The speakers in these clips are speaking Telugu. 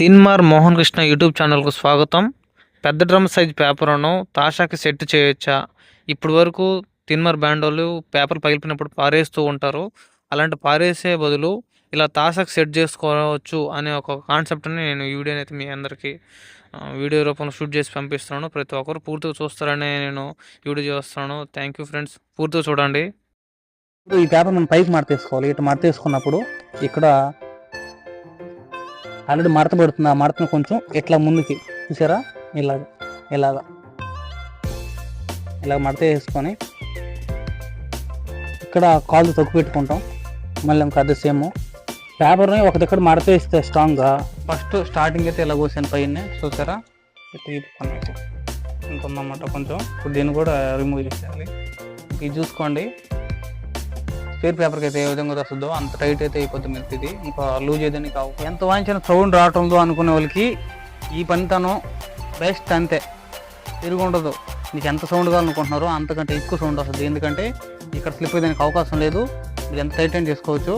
తిన్మార్ మోహన్ కృష్ణ యూట్యూబ్ ఛానల్కు స్వాగతం. పెద్ద డ్రమ్ సైజ్ పేపర్ను తాషాకి సెట్ చేయొచ్చా? ఇప్పటి వరకు తిన్మార్ బ్యాండ్ వాళ్ళు పేపర్ పగిలిపోయినప్పుడు పారేస్తూ ఉంటారు. అలాంటి పారేసే బదులు ఇలా తాషాకి సెట్ చేసుకోవచ్చు అనే ఒక కాన్సెప్ట్ని నేను ఈ వీడియోని అయితే మీ అందరికీ వీడియో రూపంలో షూట్ చేసి పంపిస్తున్నాను. ప్రతి ఒక్కరు పూర్తిగా చూస్తారని నేను వీడియో చేస్తున్నాను. Thank you friends. పూర్తిగా చూడండి. ఈ పేపర్ మనం పైకి మార్చేసుకోవాలి. ఇటు మడతేసుకున్నప్పుడు ఇక్కడ ఆల్రెడీ మడత పెడుతుంది. ఆ మడతను కొంచెం ఇట్లా ముందుకి చూసారా? ఇలాగ ఇలాగా. ఇలా మడత వేసుకొని ఇక్కడ కాళ్ళు తొక్కు పెట్టుకుంటాం. మళ్ళీ ఇంకా అది సేమ్. పేపర్ని ఒక దగ్గర మడత వేస్తే స్ట్రాంగ్గా ఫస్ట్ స్టార్టింగ్ అయితే ఇలా కోసాను పైన చూసారా? ఇట్లా కొంచెం. ఇప్పుడు దీన్ని కూడా రిమూవ్ చేసేయాలి. ఇది చూసుకోండి. పేర్ పేపర్కి అయితే ఏ విధంగా వస్తుందో అంత టైట్ అయితే అయిపోతుంది మీకు ఇది. ఇంకా లూజ్ అయితే కావు. ఎంత వాయించిన సౌండ్ రావటంతో అనుకునే వాళ్ళకి ఈ పనితనం బెస్ట్ అంతే. తిరిగి ఉండదు. మీకు ఎంత సౌండ్ కావాలనుకుంటున్నారో అంతకంటే ఎక్కువ సౌండ్ వస్తుంది. ఎందుకంటే ఇక్కడ స్లిప్ అయ్యేదానికి అవకాశం లేదు. మీరు ఎంత టైట్ అయినా చేసుకోవచ్చు.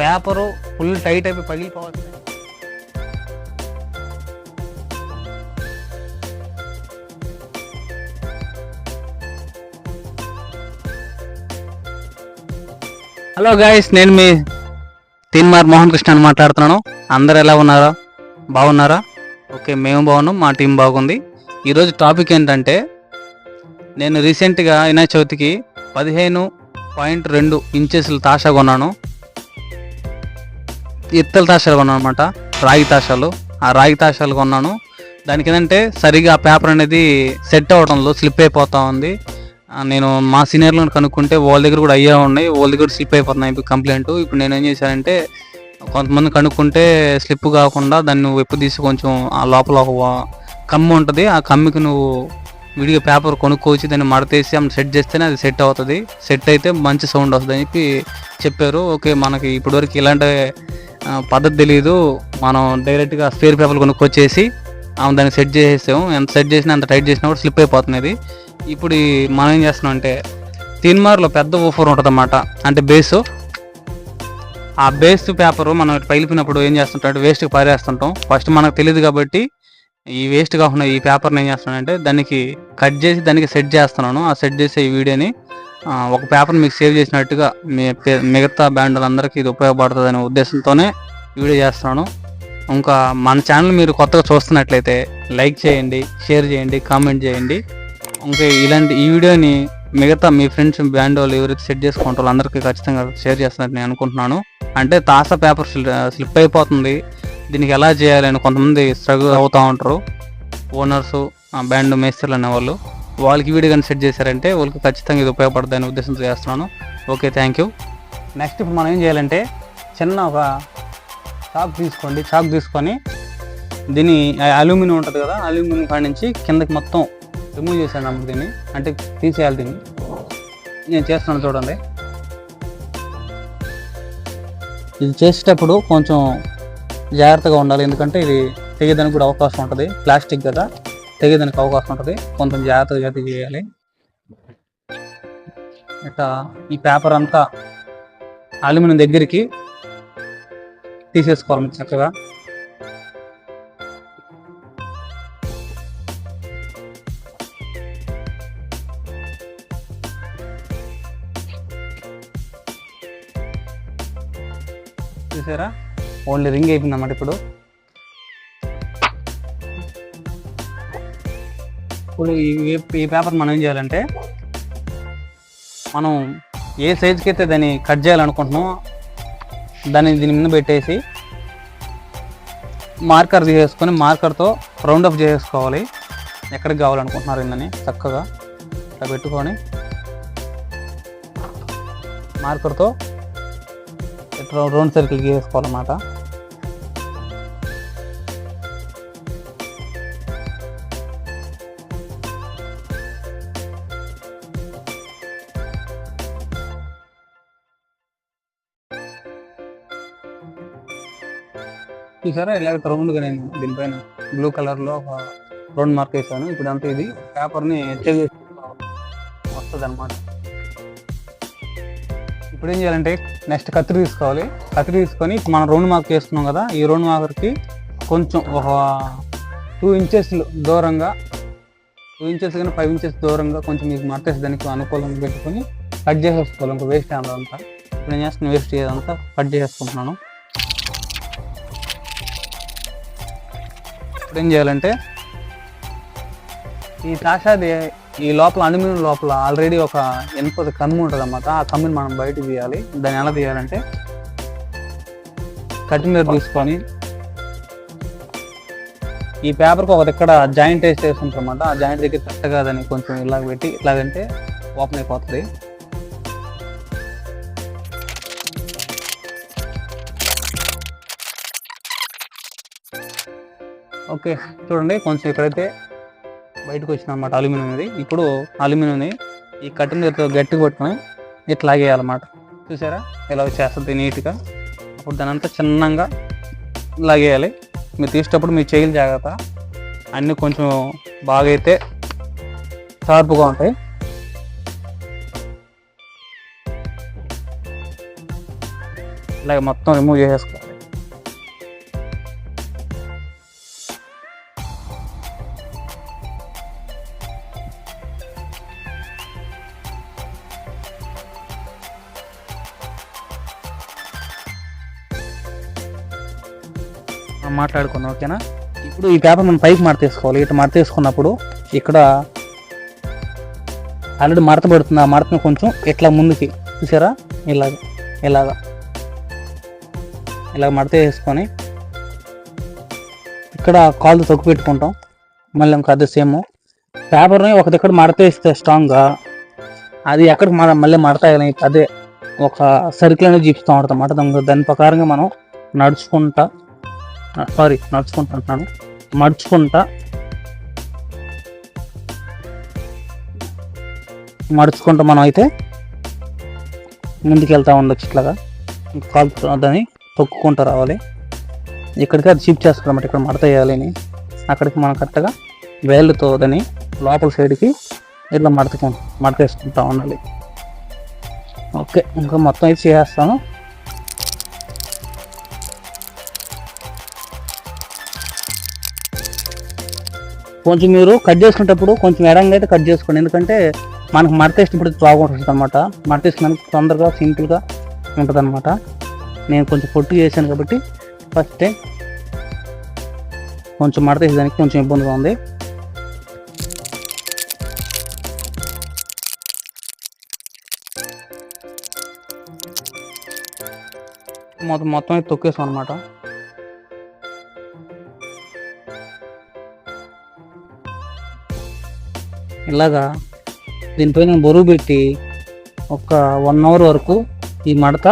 పేపరు ఫుల్ టైట్ అయిపోయి పగిలిపోవచ్చు హలో గాయస్ నేను మీ తీన్మార్ మోహన్ కృష్ణ అని మాట్లాడుతున్నాను. అందరు ఎలా ఉన్నారా? బాగున్నారా? ఓకే మేము బాగున్నాం మా టీం బాగుంది. ఈరోజు టాపిక్ ఏంటంటే నేను రీసెంట్గా వినాయక చవితికి పదిహేను పాయింట్ రెండు ఇంచెస్ల తాషా కొన్నాను. ఇత్తల తాషాలు కొన్నాను అనమాట రాగి తాషాలు. ఆ రాగి తాషాలు కొన్నాను. దానికి ఏంటంటే సరిగా ఆ పేపర్ అనేది సెట్ అవడంలో స్లిప్ అయిపోతూ ఉంది. నేను మా సీనియర్లను కనుక్కుంటే వాళ్ళ దగ్గర కూడా అయ్యా ఉన్నాయి. వాళ్ళ దగ్గర స్లిప్ అయిపోతున్నాయి ఇప్పుడు కంప్లైంట్ ఇప్పుడు నేను ఏం చేశానంటే కొంతమంది కనుక్కుంటే స్లిప్ కాకుండా దాన్ని నువ్వు ఎప్పుడు తీసి కొంచెం ఆ లోపల ఒక కమ్మి ఉంటుంది. ఆ కమ్మికి నువ్వు విడిగా పేపర్ కొనుక్కోవచ్చు దాన్ని మడతేసి ఆమె సెట్ చేస్తేనే అది సెట్ అవుతుంది. సెట్ అయితే మంచి సౌండ్ వస్తుంది అని చెప్పి చెప్పారు. ఓకే మనకి ఇప్పటివరకు ఇలాంటి పద్ధతి తెలియదు మనం డైరెక్ట్గా స్పేర్ పేపర్ కొనుక్కొచ్చేసి దాన్ని సెట్ చేసేసాము. ఎంత సెట్ చేసినా అంత టైట్ చేసినా కూడా స్లిప్ అయిపోతుంది ఇప్పుడు మనం ఏం చేస్తున్నాం అంటే తీన్మార్లో పెద్ద ఊఫర్ ఉంటుంది అన్నమాట అంటే బేసు ఆ బేస్ పేపర్ మనం పగిలిపినప్పుడు పగిలిపోయినప్పుడు ఏం చేస్తుంటాం అంటే వేస్ట్కి పారేస్తుంటాం. ఫస్ట్ మనకు తెలియదు కాబట్టి ఈ వేస్ట్ కాకుండా ఈ పేపర్ని ఏం చేస్తున్నానంటే దానికి కట్ చేసి దానికి సెట్ చేస్తున్నాను. ఆ సెట్ చేసే ఈ వీడియోని ఒక పేపర్ మీకు సేవ్ చేసినట్టుగా మీ మిగతా బ్యాండ్లందరికీ ఇది ఉపయోగపడుతుంది అనే ఉద్దేశంతోనే వీడియో చేస్తున్నాను. ఇంకా మన ఛానల్ మీరు కొత్తగా చూస్తున్నట్లయితే లైక్ చేయండి షేర్ చేయండి కామెంట్ చేయండి. ఇంకా ఇలాంటి ఈ వీడియోని మిగతా మీ ఫ్రెండ్స్ బ్యాండ్ వాళ్ళు ఎవరైతే సెట్ చేసుకుంటారో అందరికీ ఖచ్చితంగా షేర్ చేస్తున్నట్టు నేను అనుకుంటున్నాను. అంటే తాసా పేపర్ స్లిప్ అయిపోతుంది. దీనికి ఎలా చేయాలని కొంతమంది స్ట్రగుల్ అవుతూ ఉంటారు. ఓనర్స్ బ్యాండ్ మేస్త్రులు అనేవాళ్ళు. వాళ్ళకి వీడియో కానీ సెట్ చేశారంటే వాళ్ళకి ఖచ్చితంగా ఇది ఉపయోగపడుతుంది అనే ఉద్దేశంతో చేస్తున్నాను. ఓకే థ్యాంక్ యూ నెక్స్ట్ ఇప్పుడు మనం ఏం చేయాలంటే చిన్న ఒక చాక్ తీసుకోండి చాక్ తీసుకొని దీన్ని అల్యూమినియం ఉంటుంది కదా అల్యూమినియం కాడి నుంచి కిందకి మొత్తం రిమూవ్ చేశాను అమ్మ దీన్ని. అంటే తీసేయాలి దీన్ని. నేను చేస్తున్నాను చూడండి. ఇది చేసేటప్పుడు కొంచెం జాగ్రత్తగా ఉండాలి ఎందుకంటే ఇది తెగేదానికి కూడా అవకాశం ఉంటుంది. ప్లాస్టిక్ కదా తెగేదానికి అవకాశం ఉంటుంది. కొంచెం జాగ్రత్తగా జాగ్రత్త చేయాలి. ఇట్లా ఈ పేపర్ అంతా అల్యూమినియం దగ్గరికి తీసేసుకోవాలి చక్కగా. చూసారా? ఓన్లీ రింగ్ అయిపోయింది అన్నమాట ఇప్పుడు. ఇప్పుడు ఈ ఈ పేపర్ మనం ఏం చేయాలంటే మనం ఏ సైజుకి అయితే దాన్ని కట్ చేయాలనుకుంటున్నామో దాన్ని దీని మీద పెట్టేసి మార్కర్ తీసేసుకొని మార్కర్తో రౌండ్ అప్ చేసేసుకోవాలి. ఎక్కడికి కావాలనుకుంటున్నారు ఇందని చక్కగా ఇట్లా పెట్టుకొని మార్కర్తో రౌండ్ సర్కిల్ గీసుకోవాలన్నమాట చూసారా? ఇలాగ రౌండ్గా నేను దీనిపైన బ్లూ కలర్లో ఒక రౌండ్ మార్క్ వేసాను ఇప్పుడు అంతా ఇది పేపర్ని చెక్ వస్తుంది అనమాట ఇప్పుడు ఏం చేయాలంటే నెక్స్ట్ కత్తిరి తీసుకోవాలి. కత్తిరి తీసుకొని మనం రౌండ్ మార్క్ చేస్తున్నాం కదా ఈ రౌండ్ మార్కర్కి కొంచెం ఒక టూ ఇంచెస్ దూరంగా టూ ఇంచెస్ కానీ ఫైవ్ ఇంచెస్ దూరంగా కొంచెం మీకు మట్టేసి దానికి అనుకూలంగా పెట్టుకొని కట్ చేసేసుకోవాలి. ఇంకా వేస్ట్ అంతా. ఇప్పుడు నేను చేస్తున్న వేస్ట్ అంతా కట్ చేసేసుకుంటున్నాను. ఇప్పుడు ఏం చేయాలంటే ఈ తాషాది ఈ లోపల అల్యూమినియం లోపల ఆల్రెడీ ఒక ఎనుపద కమ్మి ఉంటుంది అన్నమాట ఆ కమ్మిని మనం బయట తీయాలి. దాన్ని ఎలా తీయాలంటే కటింగ్ తీసుకొని ఈ పేపర్కి ఒక ఇక్కడ జాయింట్ వేసి ఉంటారు అన్నమాట ఆ జాయింట్ దగ్గర కరెక్ట్ దాన్ని కొంచెం ఇలాగ పెట్టి ఇట్లాగంటే ఓపెన్ అయిపోతుంది. ఓకే చూడండి కొంచెం ఇక్కడైతే బయటకు వచ్చిన అనమాట అల్యూమినియం అనేది. ఇప్పుడు అల్యూమినియంని ఈ కట్టిన గట్టి గట్టిగా పట్టుకొని ఇట్లా లాగేయాలన్నమాట. చూసారా? ఇలా వచ్చేస్తుంది నీట్గా. అప్పుడు దాని అంతా చిన్నంగా లాగేయాలి. మీరు తీసేటప్పుడు మీ చేయిలు జాగ్రత్త. అన్నీ కొంచెం బాగా అయితే షార్ప్గా ఉంటాయి. ఇలాగ మొత్తం రిమూవ్ చేసేసుకోవాలి. మాట్లాడుకుందాం ఓకేనా? ఇప్పుడు ఈ పేపర్ మనం పైకి మడతేసుకోవాలి ఇటు మడతేసుకున్నప్పుడు ఇక్కడ ఆల్రెడీ మడత పడుతుంది. ఆ మడతను కొంచెం ఇట్లా ముందుకి చూసారా? ఇలాగ ఇలాగ. ఇలా మడత వేసుకొని ఇక్కడ కాళ్ళు తొక్కు పెట్టుకుంటాం. మళ్ళీ ఇంకా అదే సేమ్. పేపర్ని ఒక దగ్గర మడత వేస్తే స్ట్రాంగ్గా అది ఎక్కడికి మన మళ్ళీ మడత అదే ఒక సర్కిల్ అనేది చూపిస్తూ ఉంటుంది అన్నమాట. దాని దాని ప్రకారంగా మనం నడుచుకుంటా సారీ నడుచుకుంటా అంటున్నాను మడుచుకుంటా. మడుచుకుంటూ మనం అయితే ముందుకు వెళ్తా ఉండొచ్చు ఇట్లాగా. కాలు దాన్ని తొక్కుకుంటూ రావాలి. ఇక్కడికి అది షిఫ్ట్ చేస్తాం అన్నమాట ఇక్కడ మడత వేయాలని. అని అక్కడికి మనం కరెక్ట్గా వేళ్ళతో దాన్ని లోపల సైడ్కి ఇట్లా మడతకు మడతేసుకుంటా ఉండాలి. ఓకే ఇంకా మొత్తం అయితే చేసేస్తాను. కొంచెం మీరు కట్ చేసుకునేటప్పుడు కొంచెం ఎడంగా అయితే కట్ చేసుకోండి. ఎందుకంటే మనకు మడతేసినప్పుడు బాగుంటుంది అనమాట మడతేసినందుకు తొందరగా సింపుల్గా ఉంటుంది అనమాట నేను కొంచెం పొట్టు చేశాను కాబట్టి ఫస్ట్ టైం కొంచెం మడతేసేదానికి కొంచెం ఇబ్బందిగా ఉంది. మొత్తం మొత్తం అయితే తొక్కేసాం అనమాట ఇలాగా దీనిపైన బరువు పెట్టి ఒక వన్ అవర్ వరకు ఈ మడత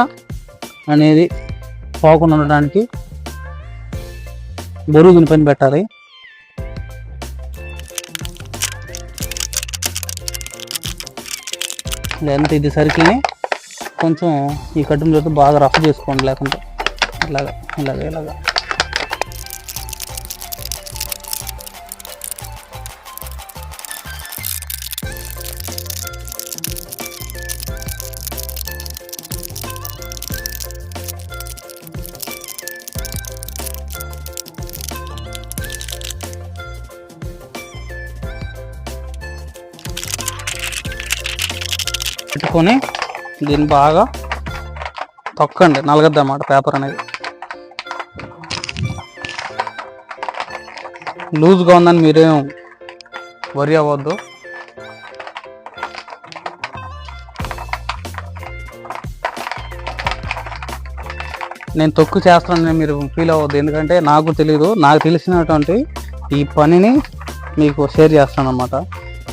అనేది పోకుండా ఉండడానికి బరువు దీనిపైన పెట్టాలి. లేదంటే ఇది సరికి కొంచెం ఈ కట్టిన బాగా రఫ్ చేసుకోండి లేకుంటే. ఇలాగా ఇలాగా ఇలాగా. పెట్టుకొని దీన్ని బాగా తొక్కండి నలగద్దు అన్నమాట పేపర్ అనేది. లూజ్గా ఉందని మీరేం వరి అవ్వద్దు. నేను తొక్కు చేస్తానని మీరు ఫీల్ అవ్వద్దు ఎందుకంటే నాకు తెలియదు నాకు తెలిసినటువంటి ఈ పనిని మీకు షేర్ చేస్తాను అనమాట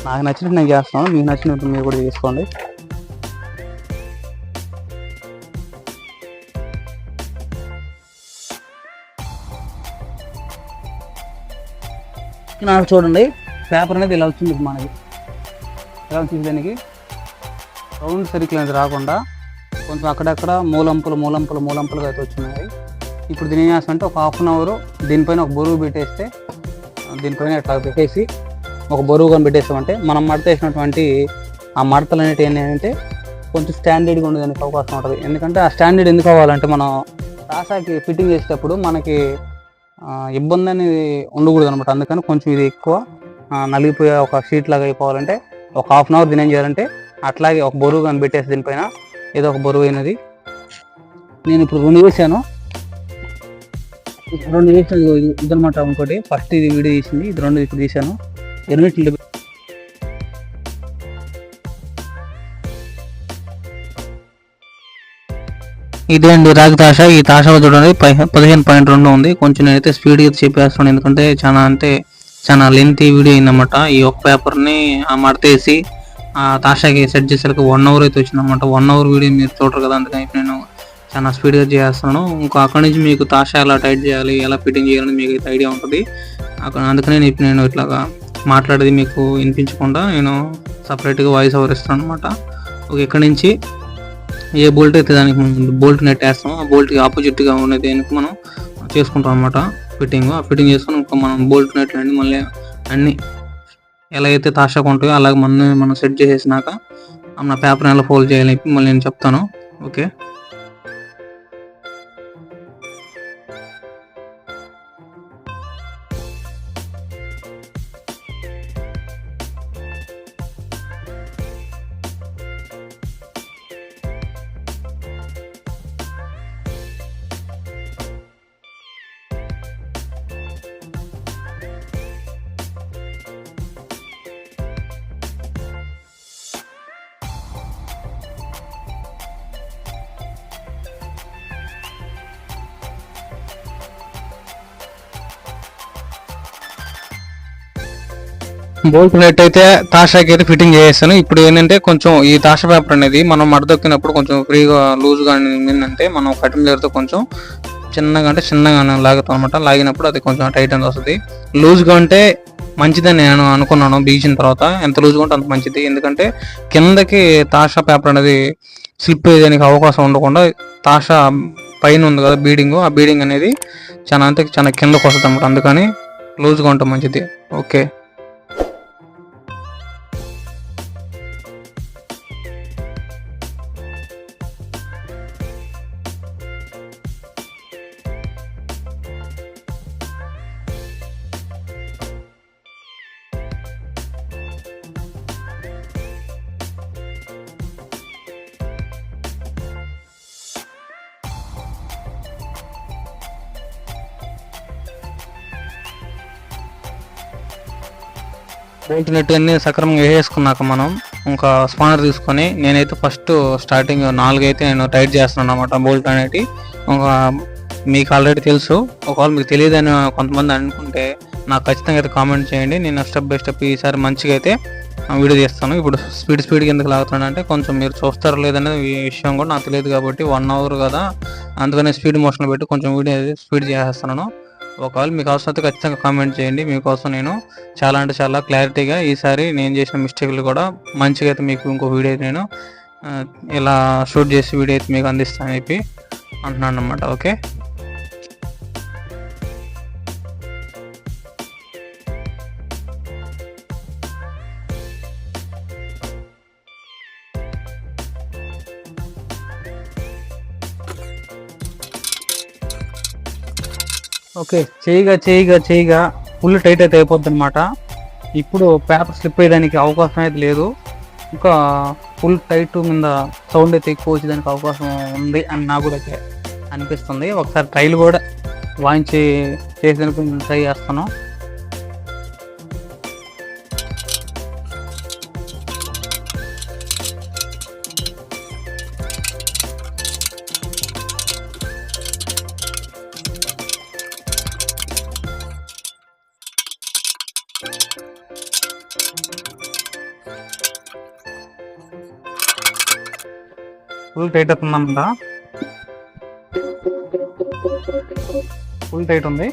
నాకు నచ్చినట్టు నేను చేస్తాను మీకు నచ్చినట్టు మీరు కూడా చేసుకోండి. నాకు చూడండి. పేపర్ అనేది ఇలా వచ్చింది మనకి. ఇలా వచ్చింది దానికి రౌండ్ సర్కిల్ అనేది రాకుండా కొంచెం అక్కడక్కడ మూలంపులు మూలంపులు మూలంపులుగా అయితే వచ్చినాయి. ఇప్పుడు దీని ఏం చేస్తామంటే ఒక హాఫ్ అన్ అవర్ దీనిపైన ఒక బరువు పెట్టేస్తే దీనిపైన ఇట్లా పెట్టేసి ఒక బరువుగా పెట్టేస్తామంటే మనం మడత వేసినటువంటి ఆ మడతలు అనేవి ఏంటంటే కొంచెం స్టాండర్డ్గా ఉండేదానికి అవకాశం ఉంటుంది. ఎందుకంటే ఆ స్టాండర్డ్ ఎందుకు అవ్వాలంటే మనం రాసాకి ఫిట్టింగ్ చేసేటప్పుడు మనకి ఇబ్బంది అనేది ఉండకూడదు అనమాట అందుకని కొంచెం ఇది ఎక్కువ నలిగిపోయే ఒక షీట్ లాగా అయిపోవాలంటే ఒక హాఫ్ అన్ అవర్ దీని ఏం చేయాలంటే అట్లాగే ఒక బరువు కానీ పెట్టేసి దీనిపైన ఏదో ఒక బరువు అయినది. నేను ఇప్పుడు రెండు వేసాను రెండు వేసాను ఇదనమాట ఇంకోటి. ఫస్ట్ ఇది వీడియో తీసింది ఇది రెండు ఇప్పుడు తీసాను ఎన్నిటి ఇదే అండి రాగి తాష. ఈ తాష చూడండి పదిహేను పాయింట్ రెండు ఉంది. కొంచెం నేనైతే స్పీడ్గా చెప్పేస్తాను ఎందుకంటే చాలా అంటే చాలా లెంతీ వీడియో అయిందన్నమాట. ఈ ఒక్క పేపర్ని ఆ మడతేసి ఆ తాషాకి సెట్ చేసరికి వన్ అవర్ అయితే వచ్చిందన్నమాట. వన్ అవర్ వీడియో మీరు చూడరు కదా అందుకని ఇప్పుడు నేను చాలా స్పీడ్గా చేస్తున్నాను. ఇంకా అక్కడి నుంచి మీకు తాషా ఎలా టైట్ చేయాలి ఎలా ఫిట్టింగ్ చేయాలని మీకు అయితే ఐడియా ఉంటుంది. అక్కడ అందుకనే నేను ఇప్పుడు నేను ఇట్లాగా మాట్లాడేది మీకు వినిపించకుండా నేను సపరేట్గా వాయిస్ ఓవర్ ఇస్తాను అనమాట ఓకే ఇక్కడి నుంచి ఏ బోల్ట్ అయితే దానికి బోల్ట్ నెట్ వేస్తాం ఆ బోల్ట్కి ఆపోజిట్గా ఉన్న దేనికి మనం చేసుకుంటాం అనమాట ఫిట్టింగ్ ఆ ఫిట్టింగ్ చేసుకొని ఇంకా మనం బోల్ట్ నెట్ అండి మళ్ళీ అన్ని ఎలా అయితే తాషాకు ఉంటాయో అలాగే మనం మనం సెట్ చేసేసినాక మన పేపర్ ఎలా ఫోల్డ్ చేయాలని చెప్పి మళ్ళీ నేను చెప్తాను. ఓకే బోల్ట్ నెట్ అయితే తాషాకి అయితే ఫిట్టింగ్ చేసేసాను ఇప్పుడు ఏంటంటే కొంచెం ఈ తాష పేపర్ అనేది మనం మడదొక్కినప్పుడు కొంచెం ఫ్రీగా లూజ్గా ఏంటంటే మనం కటింగ్ లేరుతో కొంచెం చిన్నగా అంటే చిన్నగా లాగుతాం అనమాట లాగినప్పుడు అది కొంచెం టైట్ అనేది వస్తుంది. లూజ్గా ఉంటే మంచిదని నేను అనుకున్నాను బిగించిన తర్వాత. ఎంత లూజ్గా ఉంటే అంత మంచిది. ఎందుకంటే కిందకి తాషా పేపర్ అనేది స్లిప్ అయ్యేదానికి అవకాశం ఉండకుండా తాషా పైన ఉంది కదా బీడింగ్. ఆ బీడింగ్ అనేది చాలా అంతే చాలా కిందకు వస్తుంది అనమాట అందుకని లూజ్గా ఉంటే మంచిది. ఓకే. బోల్ట్ నెట్ అన్ని సక్రమంగా వేసుకున్నాక మనం ఇంకా స్పానర్ తీసుకొని నేనైతే ఫస్ట్ స్టార్టింగ్ నాలుగు అయితే నేను టైట్ చేస్తున్నాను అనమాట బోల్ట్ అనేది. ఇంకా మీకు ఆల్రెడీ తెలుసు. ఒకవేళ మీకు తెలియదని కొంతమంది అనుకుంటే నాకు ఖచ్చితంగా అయితే కామెంట్ చేయండి. నేను స్టెప్ బై స్టెప్ ఈసారి మంచిగా అయితే వీడియో తీస్తాను. ఇప్పుడు స్పీడ్ స్పీడ్కి ఎందుకు లాగుతున్నాను అంటే కొంచెం మీరు చూస్తారో లేదనేది విషయం కూడా నాకు తెలియదు కాబట్టి వన్ అవర్ కదా. అందుకనే స్పీడ్ మోషన్ పెట్టి కొంచెం వీడియో స్పీడ్ చేసేస్తున్నాను. ఒకవేళ మీకు అవసరమైతే ఖచ్చితంగా కామెంట్ చేయండి. మీకోసం నేను చాలా అంటే చాలా క్లారిటీగా ఈసారి నేను చేసిన మిస్టేక్లు కూడా మంచిగా అయితే మీకు ఇంకో వీడియో అయితే నేను ఇలా షూట్ చేసి వీడియో అయితే మీకు అందిస్తాను చెప్పి అంటున్నాను అనమాట ఓకే ఓకే చేయగా చేయగా చేయగా ఫుల్ టైట్ అయితే అయిపోద్ది అనమాట ఇప్పుడు పేపర్ స్లిప్ అయ్యేదానికి అవకాశం అయితే లేదు. ఇంకా ఫుల్ టైట్ మీద సౌండ్ అయితే ఎక్కువ వచ్చేదానికి అవకాశం ఉంది అని నాకు కూడా అనిపిస్తుంది. ఒకసారి ట్రైల్ కూడా వాయించి చేసేందుకు ట్రై చేస్తాను. ఫుల్ టైట్ అవుతుందన్నమాట ఫుల్ టైట్ ఉంది.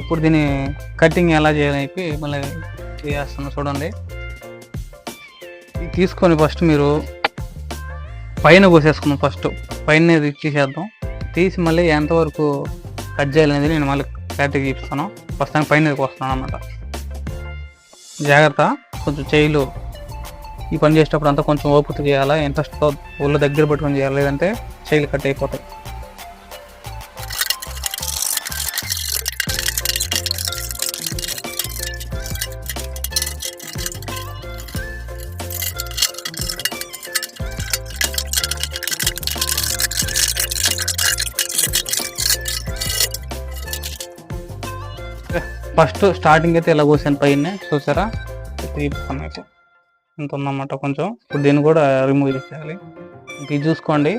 ఇప్పుడు దీని కటింగ్ ఎలా చేయాలని మళ్ళీ చేస్తున్నా చూడండి. తీసుకొని ఫస్ట్ మీరు పైన కోసేసుకున్నాం ఫస్ట్ పైన తీసేద్దాం. తీసి మళ్ళీ ఎంతవరకు కట్ చేయాలనేది నేను మళ్ళీ క్లారిటీగా చూపిస్తాను. ప్రస్తుతానికి పైన వస్తున్నాను అనమాట జాగ్రత్త. కొంచెం చేయిలో ఈ పని చేసేటప్పుడు అంతా కొంచెం ఓపిక చేయాలా? ఇంట్రెస్ట్తో ఊళ్ళో దగ్గర పెట్టుకొని చేయాలి? లేదంటే చైల్ కట్ అయిపోతాయి. ఫస్ట్ స్టార్టింగ్ అయితే ఇలా కోసాను పైన. చూసారా? ఇప్పుడు అయితే. ఇంత ఉందన్నమాట కొంచెం. ఇప్పుడు దీన్ని కూడా రిమూవ్ చేసేయాలి. ఇది చూసుకోండి.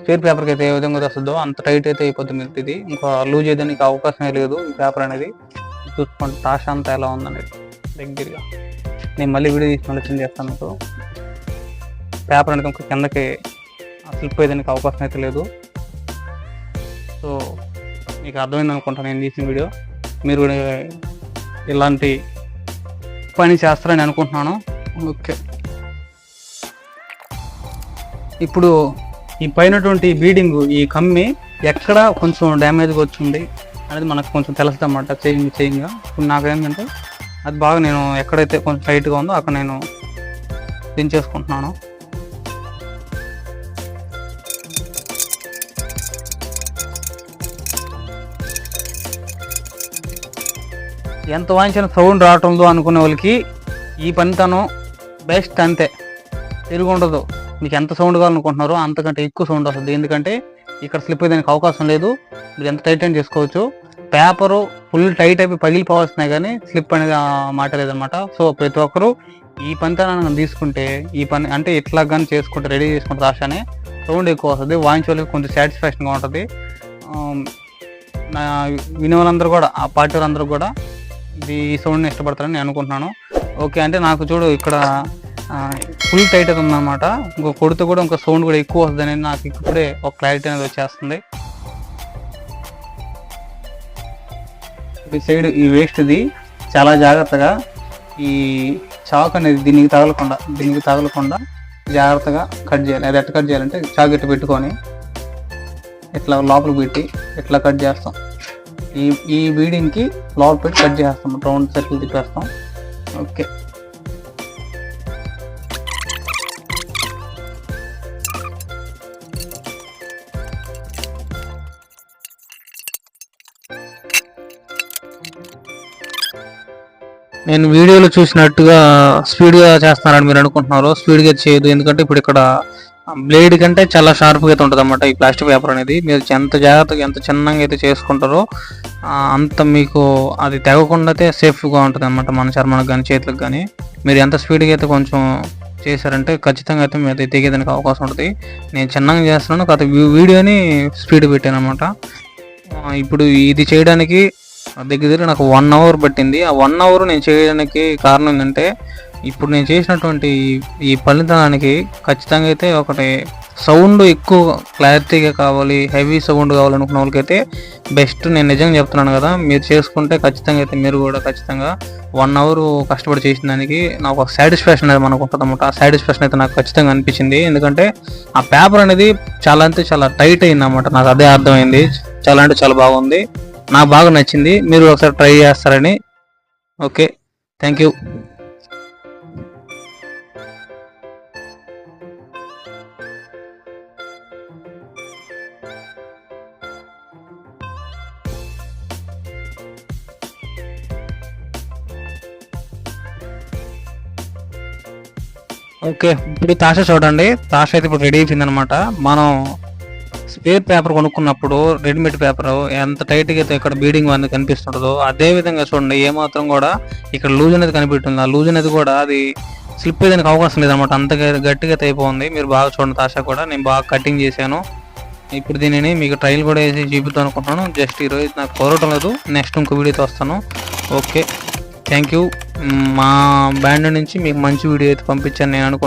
స్పేర్ పేపర్కి అయితే ఏ విధంగా వస్తుందో అంత టైట్ అయితే అయిపోతుంది మీకు ఇది. ఇంకా లూజ్ అయ్యేదానికి అవకాశమే లేదు ఈ పేపర్ అనేది. చూసుకోండి టాష్ అంతా ఎలా ఉందనేది దగ్గరగా. నేను మళ్ళీ వీడియో తీసి మళ్ళీ చేస్తాను మీకు. పేపర్ అనేది ఇంకా కిందకి స్లిప్ అయ్యేదానికి అవకాశం అయితే లేదు. సో మీకు అర్థమైంది అనుకుంటాను నేను తీసిన వీడియో. మీరు కూడా ఇలాంటి పని చేస్తారని అనుకుంటున్నాను. ఓకే. ఇప్పుడు ఈ పైనటువంటి బీడింగ్ ఈ కమ్మి ఎక్కడ కొంచెం డ్యామేజ్గా వచ్చింది అనేది మనకు కొంచెం తెలుస్తుంది అన్నమాట. చేయింగ్ చేయింగ్గా ఇప్పుడు నాకేంటంటే అది బాగా నేను ఎక్కడైతే కొంచెం టైట్గా ఉందో అక్కడ నేను దించేసుకుంటున్నాను ఎంత వాయించిన సౌండ్ రావటంలో అనుకునే వాళ్ళకి ఈ పనితనం బెస్ట్ అంతే. తిరిగి ఉండదు. మీకు ఎంత సౌండ్ కావాలనుకుంటున్నారో అంతకంటే ఎక్కువ సౌండ్ వస్తుంది. ఎందుకంటే ఇక్కడ స్లిప్ అయ్యేదానికి అవకాశం లేదు. మీరు ఎంత టైట్ అయినా చేసుకోవచ్చు. పేపరు ఫుల్ టైట్ అయిపోయి పగిలిపోవాల్సినాయి కానీ స్లిప్ అనేది మాట లేదనమాట సో ప్రతి ఒక్కరూ ఈ పనితనాన్ని తీసుకుంటే ఈ పని అంటే ఇట్లా కానీ చేసుకుంటే రెడీ చేసుకుంటే రాశానే సౌండ్ ఎక్కువ వస్తుంది. వాయించే వాళ్ళకి కొంచెం సాటిస్ఫాక్షన్గా ఉంటుంది. నా వినే వాళ్ళందరూ కూడా ఆ పార్టీ వాళ్ళందరూ కూడా ఈ సౌండ్ని ఇష్టపడతారని నేను అనుకుంటున్నాను. ఓకే అంటే నాకు చూడు ఇక్కడ ఫుల్ టైట్ అయితే ఉందన్నమాట. ఇంకో కొడితే కూడా ఇంకో సౌండ్ కూడా ఎక్కువ వస్తుందని నాకు ఇప్పుడే ఒక క్లారిటీ అనేది వచ్చేస్తుంది. ఈ సైడ్ ఈ వేస్ట్ ఇది చాలా జాగ్రత్తగా ఈ చాక్ అనేది దీనికి తగలకుండా దీనికి తగలకుండా జాగ్రత్తగా కట్ చేయాలి. అది ఎట్లా కట్ చేయాలంటే చాక్ ఇట్లా పెట్టుకొని ఇట్లా లోపలికి పెట్టి ఇట్లా కట్ చేస్తాం. ఈ ఈ బీడింగ్కి లోపల పెట్టి కట్ చేస్తాం రౌండ్ సర్కిల్ తిప్పేస్తాం. ఓకే నేను వీడియోలో చూసినట్టుగా స్పీడ్గా చేస్తానని మీరు అనుకుంటున్నారు. స్పీడ్గా చేయదు ఎందుకంటే ఇప్పుడు ఇక్కడ బ్లేడ్ కంటే చాలా షార్ప్గా అయితే ఉంటుంది అన్నమాట ఈ ప్లాస్టిక్ పేపర్ అనేది. మీరు ఎంత జాగ్రత్తగా ఎంత చిన్నగా అయితే చేసుకుంటారో అంత మీకు అది తెగకుండా అయితే సేఫ్గా ఉంటుంది అనమాట మన చర్మానికి కానీ చేతులకు కానీ మీరు ఎంత స్పీడ్గా అయితే కొంచెం చేశారంటే ఖచ్చితంగా అయితే మీరు అది తెగేదానికి అవకాశం ఉంటుంది. నేను చిన్నగా చేస్తున్నాను కాదు వీడియోని స్పీడ్ పెట్టాను అనమాట ఇప్పుడు ఇది చేయడానికి దగ్గర దగ్గర నాకు వన్ అవర్ పట్టింది. ఆ వన్ అవర్ నేను చేయడానికి కారణం ఏంటంటే ఇప్పుడు నేను చేసినటువంటి ఈ- ఫలితానికి ఖచ్చితంగా అయితే ఒకటి సౌండ్ ఎక్కువ క్లారిటీగా కావాలి హెవీ సౌండ్ కావాలనుకున్న వాళ్ళకైతే బెస్ట్. నేను నిజంగా చెప్తున్నాను కదా మీరు చేసుకుంటే ఖచ్చితంగా అయితే మీరు కూడా ఖచ్చితంగా వన్ అవర్ కష్టపడి చేసిన దానికి నాకు ఒక సాటిస్ఫాక్షన్ అనేది మనకు ఉంటుంది అనమాట ఆ సాటిస్ఫాక్షన్ అయితే నాకు ఖచ్చితంగా అనిపించింది. ఎందుకంటే ఆ పేపర్ అనేది చాలా అంటే చాలా టైట్ అయింది అనమాట నాకు అదే అర్థమైంది. చాలా అంటే చాలా బాగుంది. నాకు బాగా నచ్చింది. మీరు ఒకసారి ట్రై చేస్తారని. ఓకే. థ్యాంక్ యూ ఓకే ఇప్పుడు తాష చూడండి. తాష అయితే ఇప్పుడు రెడీ అయిపోయింది అనమాట మనం స్పేర్ పేపర్ కొనుక్కున్నప్పుడు రెడీమేడ్ పేపర్ ఎంత టైట్గా అయితే ఇక్కడ బీడింగ్ అనేది కనిపిస్తుంటుందో అదే విధంగా చూడండి. ఏమాత్రం కూడా ఇక్కడ లూజ్ అనేది కనిపిస్తుంది. ఆ లూజ్ అనేది కూడా అది స్లిప్ అయ్యేదానికి అవకాశం లేదనమాట అంత గట్టిగా అయితే అయిపోయింది. మీరు బాగా చూడండి తాష కూడా. నేను బాగా కటింగ్ చేశాను. ఇప్పుడు దీనిని మీకు ట్రైల్ కూడా వేసి చూపిద్దాం అనుకుంటున్నాను. జస్ట్ ఈరోజు నాకు కోరటం లేదు. నెక్స్ట్ ఇంకో వీడియోతో వస్తాను. ఓకే. Thank you. మా బ్యాండ్ నుంచి మీకు మంచి వీడియో అయితే పంపించాను నేను అనుకుంటున్నాను